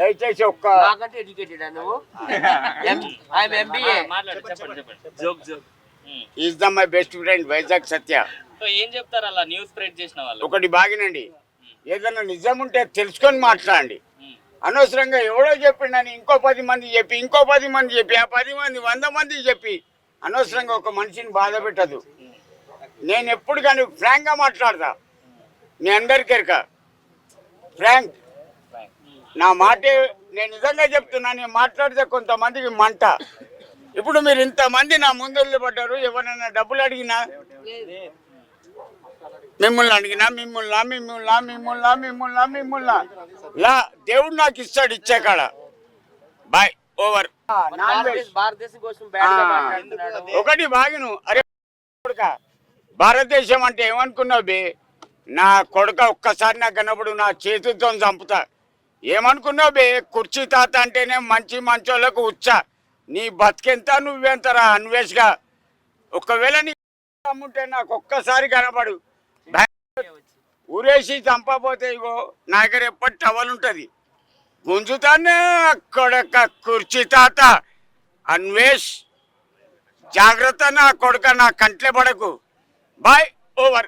దయచేసి ఒక్క నాకంటే ఎడ్యుకేటెడ్ నువ్వు? I'm MBA joke joke. Is the my best friend Vizag Satya so ఏం చెప్తారు అలా న్యూస్ స్ప్రెడ్ చేసిన వాళ్ళు? ఒకటి బాగినండి. ఏదైనా నిజం ఉంటే తెలుసుకొని మాట్లాడండి. అనవసరంగా ఎవడో చెప్పిండని ఇంకో పది మంది చెప్పి ఇంకో పది మంది చెప్పి ఆ పది మంది వంద మంది చెప్పి అనవసరంగా ఒక మనిషిని బాధ పెట్టదు. నేను ఎప్పుడు కానీ ఫ్రాంక్గా మాట్లాడతా. మీ అందరికీ ఎరక. ఫ్రాంక్ నా మాటే నేను నిజంగా చెప్తున్నా నేను మాట్లాడితే కొంతమందికి మంట. ఇప్పుడు మీరు ఇంతమంది నా ముందు పడ్డారు ఎవరైనా డబ్బులు అడిగినా? మిమ్మల్ని అడిగినా మిమ్మల్ని మిమ్మల్ని మిమ్మల్ని మిమ్మల్ని మిమ్మల్ని లా. దేవుడు నాకు ఇస్తాడు ఇచ్చే కాడ. Bye over. ఒకటి బాగిను. అరే కొడుక భారతదేశం అంటే ఏమనుకున్నావు బే? నా కొడుక ఒక్కసారి నాకు కనబడు నా చేతులతో చంపుతా. ఏమనుకున్నావు బే? కుర్చీ తాత అంటేనే మంచి మంచోళ్ళకు ఉచ్చ. నీ బతికెంత నువ్వెంతరా అన్వేష్గా? ఒకవేళ నీ అమ్ముంటే నాకు ఒక్కసారి కనబడు. ఊరేసి చంపపోతే ఇగో నా దగ్గర ఎప్పటి టవల్ ఉంటుంది? గుంజుతానే కొడక కుర్చీ తాత. అన్వేష్ జాగ్రత్త నా కొడుక నా కంట్లే పడకు. Bye over.